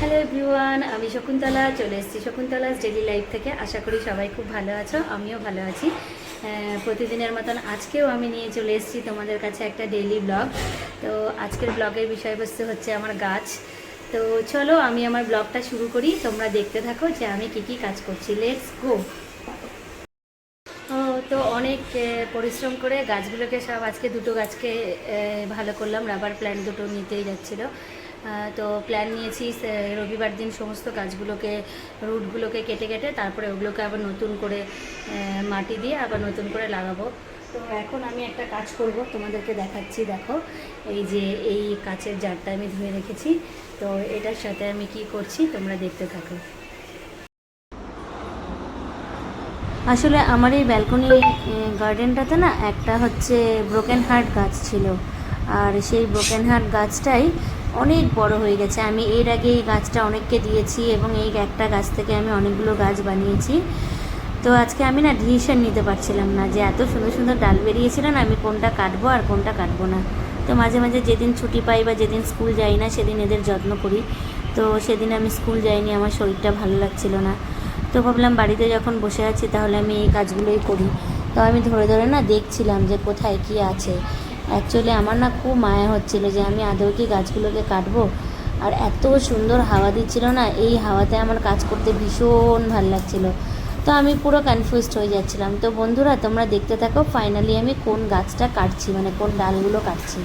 Hello everyone আমি শকুন্তলা, চলে এসেছি শকুন্তলাস ডেলি লাইফ থেকে। আশা করি সবাই খুব ভালো আছো, আমিও ভালো আছি। প্রতিদিনের মতন আজকেও আমি নিয়ে চলে এসেছি তোমাদের কাছে একটা ডেইলি ব্লগ তো আজকের ব্লগের বিষয়বস্তু হচ্ছে আমার গাছ। তো চলো আমি আমার ব্লগটা শুরু করি। তোমরা দেখতে থাকো যে আমি কি কি কাজ করছি। লেটস গো তো অনেক পরিশ্রম করে গাছগুলোকে সব আজকে দুটো গাছকে ভালো করলাম। রাবার প্ল্যান্ট দুটো নিতেই যাচ্ছিল। তো প্ল্যান নিয়েছি রবিবার দিন সমস্ত গাছগুলোকে রুটগুলোকে কেটে কেটে তারপরে ওগুলোকে আবার নতুন করে মাটি দিয়ে আবার নতুন করে লাগাবো। তো এখন আমি একটা কাজ করব, তোমাদেরকে দেখাচ্ছি, দেখো। এই যে এই কাচের জারটা আমি ধুয়ে রেখেছি। তো এটার সাথে আমি কি করছি, তোমরা দেখতে থাকো। আসলে আমার এই ব্যালকনি গার্ডেনটাতে না একটা হচ্ছে ব্রোকেন হার্ট গাছ ছিল। আর সেই ব্রোকেন হার্ট গাছটাই অনেক বড় হয়ে গেছে। আমি এর আগে এই গাছটা অনেককে দিয়েছি এবং এই একটা গাছ থেকে আমি অনেকগুলো গাছ বানিয়েছি। তো আজকে আমি না ডিসিশন নিতে পারছিলাম না যে এত সুন্দর সুন্দর ডাল বেরিয়েছিল না, আমি কোনটা কাটবো আর কোনটা কাটবো না। তো মাঝে মাঝে যেদিন ছুটি পাই বা যেদিন স্কুল যাই না, সেদিন এদের যত্ন করি। তো সেদিন আমি স্কুল যাইনি, আমার শরীরটা ভালো লাগছিল না। তো ভাবলাম বাড়িতে যখন বসে আছি তাহলে আমি এই কাজগুলোই করি। তো আমি ধরে ধরে না দেখছিলাম যে কোথায় কি আছে। অ্যাকচুয়ালি আমার না খুব মায়া হচ্ছিল যে আমি আদৌ কি গাছগুলোকে কাটবো। আর এত সুন্দর হাওয়া দিচ্ছিল না, এই হাওয়াতে আমার কাজ করতে ভীষণ ভালো লাগছিল। তো আমি পুরো কনফিউজড হয়ে যাচ্ছিলাম। তো বন্ধুরা, তোমরা দেখতে থাকো ফাইনালি আমি কোন গাছটা কাটছি মানে কোন ডালগুলো কাটছি।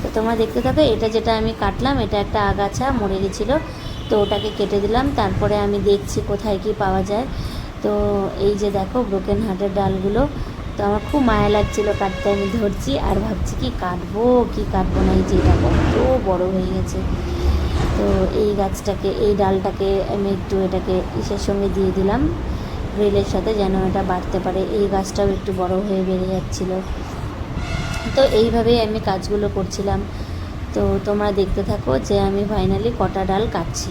তো তোমরা দেখতে থাকো, এটা যেটা আমি কাটলাম, এটা একটা আগাছা মরে গেছিল। তো ওটাকে কেটে দিলাম, তারপরে আমি দেখছি কোথায় কি পাওয়া যায়। তো এই যে দেখো ব্রোকেন হার্টের ডালগুলো। তো আমার খুব মায়া লাগছিল কাটতে। আমি ধরছি আর ভাবছি কি কাটবো কি কাটবো না, এই যে এটা কত বড় হয়ে গেছে। তো এই গাছটাকে, এই ডালটাকে আমি একটু এটাকে ইসের সঙ্গে দিয়ে দিলাম। রেলের সাথে যেন এটা বাড়তে পারে। এই গাছটাও একটু বড় হয়ে বেড়ে যাচ্ছিল। তো এইভাবেই আমি কাজগুলো করছিলাম। তো তোমরা দেখতে থাকো যে আমি ফাইনালি কটা ডাল কাটছি।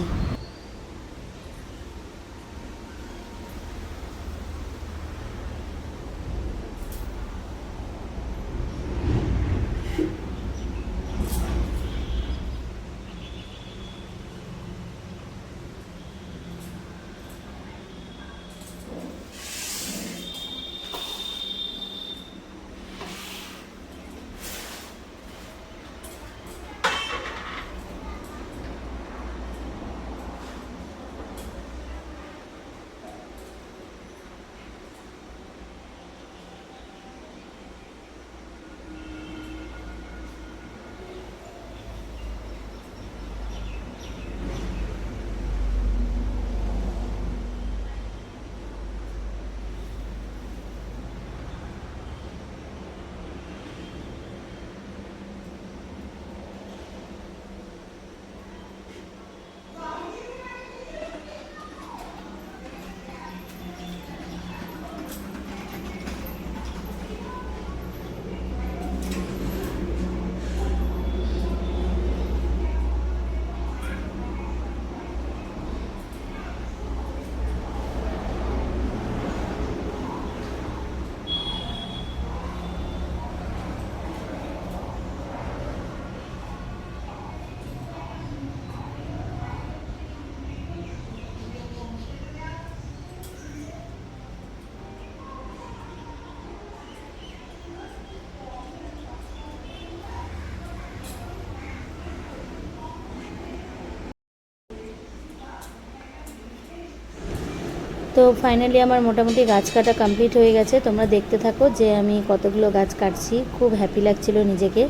তো ফাইনালি আমার মোটামুটি গাছ কাটা কমপ্লিট হয়ে গেছে। তোমরা দেখতে থাকো যে আমি কতগুলো গাছ কাটছি। খুব হ্যাপি লাগছিল নিজেকে।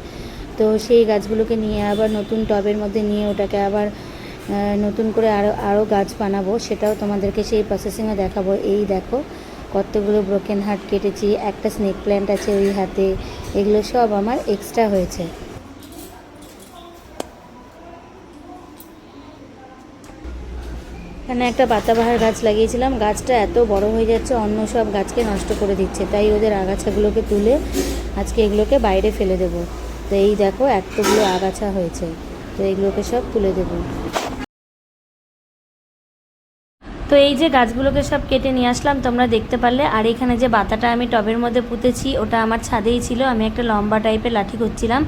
তো সেই গাছগুলোকে নিয়ে আবার নতুন টবের মধ্যে নিয়ে ওটাকে আবার নতুন করে আরও আরও গাছ বানাবো। সেটাও তোমাদেরকে সেই প্রসেসিংয়ে দেখাবো। এই দেখো, কতগুলো ব্রোকেন হার্ট কেটেছি। একটা স্নেক প্ল্যান্ট আছে ওই হাতে। এগুলো সব আমার এক্সট্রা হয়েছে। এখানে একটা পাতাবাহার গাছ লাগিয়েছিলাম। গাছটা এত বড় হয়ে যাচ্ছে, অন্য সব গাছকে নষ্ট করে দিচ্ছে। তাই ওদের আগাছাগুলোকে তুলে আজকে এগুলোকে বাইরে ফেলে দেব। তো এই দেখো, এতগুলো আগাছা হয়েছে। তো এগুলোকে সব তুলে দেবো। তো এই যে গাছগুলোকে সব কেটে নিয়ে আসলাম, তোমরা দেখতে পারলে। আর এখানে যে বাতাটা আমি টবের মধ্যে পুঁতেছি, ওটা আমার ছাদেই ছিল। আমি একটা লম্বা টাইপের লাঠি করছিলাম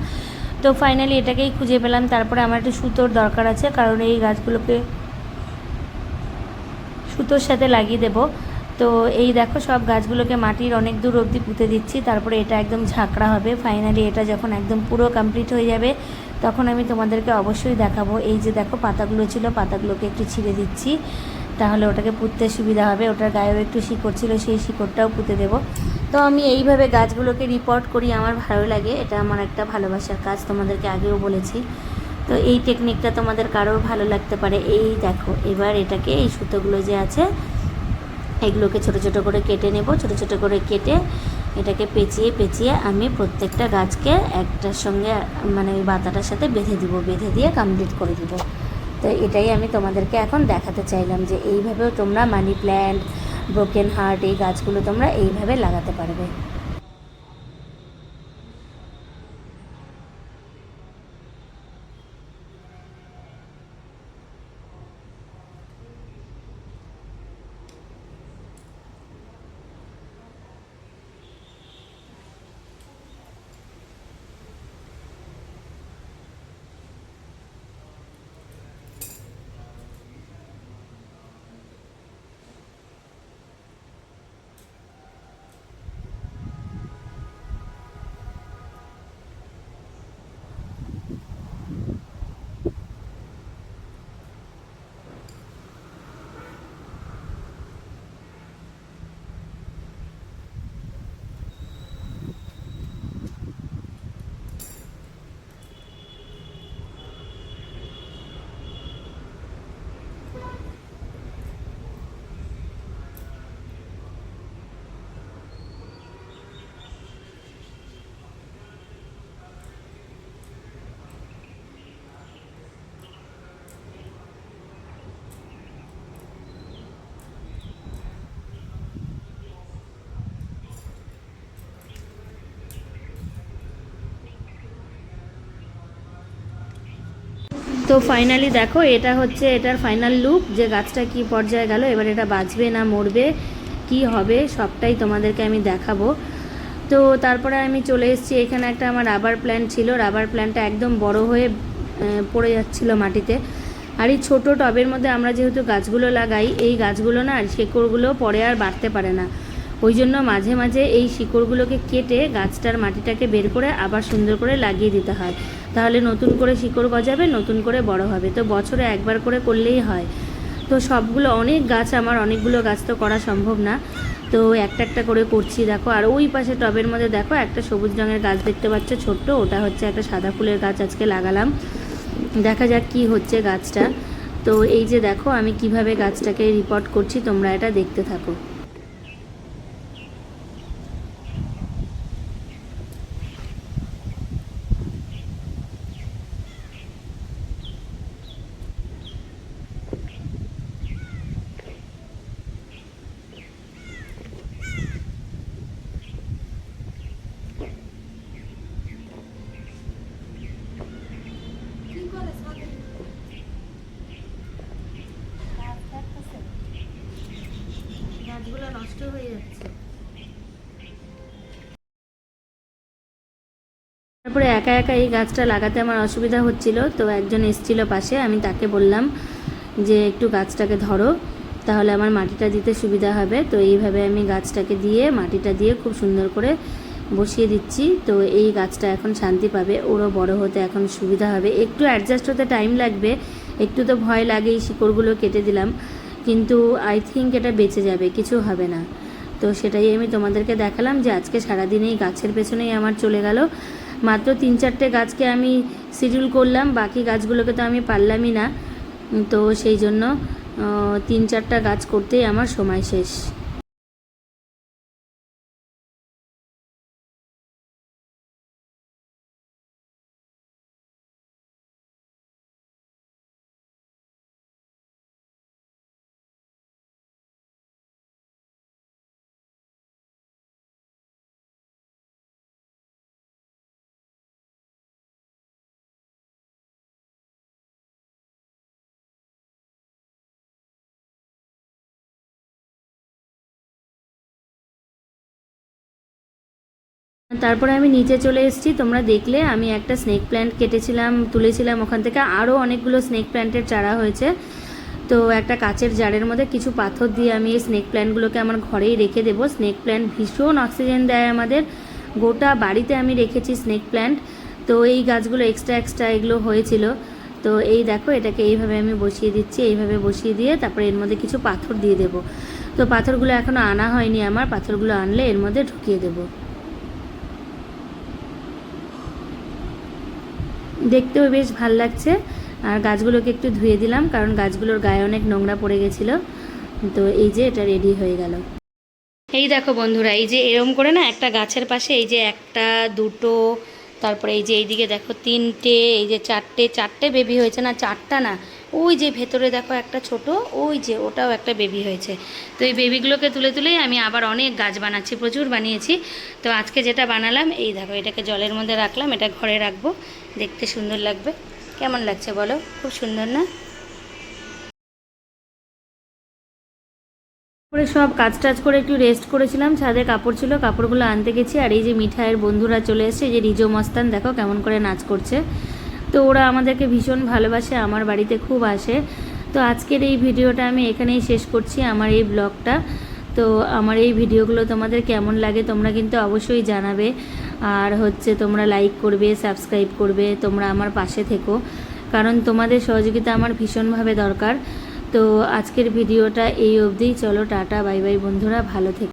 তো ফাইনালি এটাকেই খুঁজে পেলাম। তারপরে আমার একটু সুতোর দরকার আছে, কারণ এই গাছগুলোকে সুতোর সাথে লাগিয়ে দেবো। তো এই দেখো সব গাছগুলোকে মাটির অনেক দূর অবধি পুঁতে দিচ্ছি। তারপরে এটা একদম ঝাঁকড়া হবে। ফাইনালি এটা যখন একদম পুরো কমপ্লিট হয়ে যাবে, তখন আমি তোমাদেরকে অবশ্যই দেখাবো। এই যে দেখো পাতাগুলো ছিল, পাতাগুলোকে একটু ছিঁড়ে দিচ্ছি। তাহলে ওটাকে পুঁততে সুবিধা হবে। ওটার গায়েও একটু শিকড় ছিল, সেই শিকড়টাও পুঁতে দেবো। তো আমি এইভাবে গাছগুলোকে রিপোর্ট করি। আমার ভালো লাগে। এটা আমার একটা ভালোবাসার কাজ তোমাদেরকে আগেও বলেছি। তো এই টেকনিকটা তোমাদের কারোর ভালো লাগতে পারে। এই দেখো, এবার এটাকে এই সুতোগুলো যে আছে, এগুলোকে ছোট ছোট করে কেটে নেব। ছোট ছোট করে কেটে এটাকে পেঁচিয়ে পেঁচিয়ে আমি প্রত্যেকটা গাছকে একটার সঙ্গে মানে ওই বাতাটার সাথে বেঁধে দিব, বেঁধে দিয়ে কমপ্লিট করে দিব। তো এটাই আমি তোমাদেরকে এখন দেখাতে চাইলাম যে এইভাবেও তোমরা মানি প্ল্যান্ট ব্রোকেন হার্ট এই গাছগুলো তোমরা এইভাবে লাগাতে পারবে। তো ফাইনালি দেখো, এটা হচ্ছে এটার ফাইনাল লুক যে গাছটা কি পর্যায়ে গেল, এবার এটা বাঁচবে না মরবে, কি হবে, সবটাই তোমাদেরকে আমি দেখাবো। তো তারপরে আমি চলে এসেছি, এখানে একটা আমার রাবার প্ল্যান্ট ছিল রাবার প্ল্যান্টটা একদম বড় হয়ে পড়ে যাচ্ছিল মাটিতে। আর এই ছোটো টবের মধ্যে আমরা যেহেতু গাছগুলো লাগাই, এই গাছগুলো না শেকড়গুলো পরে আর বাড়তে পারে না। ওই জন্য মাঝে মাঝে এই শিকড়গুলোকে কেটে গাছটার মাটিটাকে বের করে আবার সুন্দর করে লাগিয়ে দিতে হয়। তাহলে নতুন করে শিকড় গজাবে, নতুন করে বড় হবে। তো বছরে একবার করে করলেই হয়। তো সবগুলো অনেক গাছ আমার, অনেকগুলো গাছ তো করা সম্ভব না। তো একটা একটা করে করছি, দেখো। আর ওই পাশে টবের মধ্যে দেখো, একটা সবুজ রঙের গাছ দেখতে পাচ্ছ, ছোট্ট। ওটা হচ্ছে একটা সাদা ফুলের গাছ আজকে লাগালাম। দেখা যাক কি হচ্ছে গাছটা। তো এই যে দেখো, আমি কীভাবে গাছটাকে রিপোর্ট করছি, তোমরা এটা দেখতে থাকো গাছগুলো নষ্ট হয়ে যাচ্ছে তারপরে একা একা এই গাছটা লাগাতে আমার অসুবিধা হচ্ছিল। তো একজন এসছিল পাশে, আমি তাকে বললাম যে, একটু গাছটাকে ধরো, তাহলে আমার মাটিটা দিতে সুবিধা হবে। তো এইভাবে আমি গাছটাকে দিয়ে, মাটিটা দিয়ে খুব সুন্দর করে বসিয়ে দিচ্ছি। তো এই গাছটা এখন শান্তি পাবে, ওরও বড় হতে এখন সুবিধা হবে। একটু অ্যাডজাস্ট হতে টাইম লাগবে, একটু তো ভয় লাগে এই শিকড়গুলো কেটে দিলাম, কিন্তু আই থিঙ্ক এটা বেঁচে যাবে, কিছু হবে না। তো সেটাই আমি তোমাদেরকে দেখালাম যে, আজকে সারাদিন এই গাছের পেছনেই আমার চলে গেল। মাত্র তিন চারটে গাছকে আমি শিডিউল করলাম, বাকি গাছগুলোকে তো আমি পারলামই না। তো সেই জন্য তিন চারটা গাছ করতেই আমার সময় শেষ। তারপরে আমি নিচে চলে এসেছি। তোমরা দেখলে আমি একটা স্নেক প্ল্যান্ট কেটেছিলাম, তুলেছিলাম ওখান থেকে। আরও অনেকগুলো স্নেক প্ল্যান্টের চারা হয়েছে। তো একটা কাচের জারের মধ্যে কিছু পাথর দিয়ে আমি এই স্নেক প্ল্যান্টগুলোকে আমার ঘরেই রেখে দেবো। স্নেক প্ল্যান্ট ভীষণ অক্সিজেন দেয় আমাদের। গোটা বাড়িতে আমি রেখেছি স্নেক প্ল্যান্ট তো এই গাছগুলো এক্সট্রা এক্সট্রা এগুলো হয়েছিল। তো এই দেখো, এটাকে এইভাবে আমি বসিয়ে দিচ্ছি, এইভাবে বসিয়ে দিয়ে তারপরে এর মধ্যে কিছু পাথর দিয়ে দেবো। তো পাথরগুলো এখনও আনা হয়নি আমার। পাথরগুলো আনলে এর মধ্যে ঢুকিয়ে দেবো। দেখতেও বেশ ভালো লাগছে। আর গাছগুলোকে একটু ধুয়ে দিলাম, কারণ গাছগুলোর গায়ে অনেক নোংরা পড়ে গেছিল। তো এই যে এটা রেডি হয়ে গেল। এই দেখো বন্ধুরা, এই যে এরম করে না একটা গাছের পাশে এই যে একটা, দুটো তারপরে এই যে এইদিকে দেখো তিনটে, এই যে চারটে চারটে বেবি হয়েছে না, চারটা না। ওই যে ভেতরে দেখো একটা ছোট, ওই যে ওটাও একটা বেবি হয়েছে। তো এই বেবিগুলোকে তুলে তুলেই আমি আবার অনেক গাছ বানাচ্ছি, প্রচুর বানিয়েছি। তো আজকে যেটা বানালাম, এই দেখো, এটাকে জলের মধ্যে রাখলাম, এটা ঘরে রাখব। দেখতে সুন্দর লাগবে। কেমন লাগছে বলো? খুব সুন্দর না? করে সব কাজ টাজ করে একটু রেস্ট করেছিলাম। ছাদে কাপড় ছিল, কাপড়গুলো আনতে গেছি। আর এই যে মিঠাইয়ের বন্ধুরা চলে এসেছে যে রিজো মস্তান, দেখো কেমন করে নাচ করছে। তো ওরা আমাদেরকে ভীষণ ভালোবাসে, আমার বাড়িতে খুব আসে। তো আজকের এই ভিডিওটা আমি এখানেই শেষ করছি, আমার এই ব্লগটা। তো আমার এই ভিডিওগুলো তোমাদের কেমন লাগে তোমরা কিন্তু অবশ্যই জানাবে। আর হচ্ছে তোমরা লাইক করবে সাবস্ক্রাইব করবে, তোমরা আমার পাশে থেকো। কারণ তোমাদের সহযোগিতা আমার ভীষণভাবে দরকার। তো আজকের ভিডিওটা এই অবধিই চলো টাটা বাই বাই বন্ধুরা ভালো থেকো।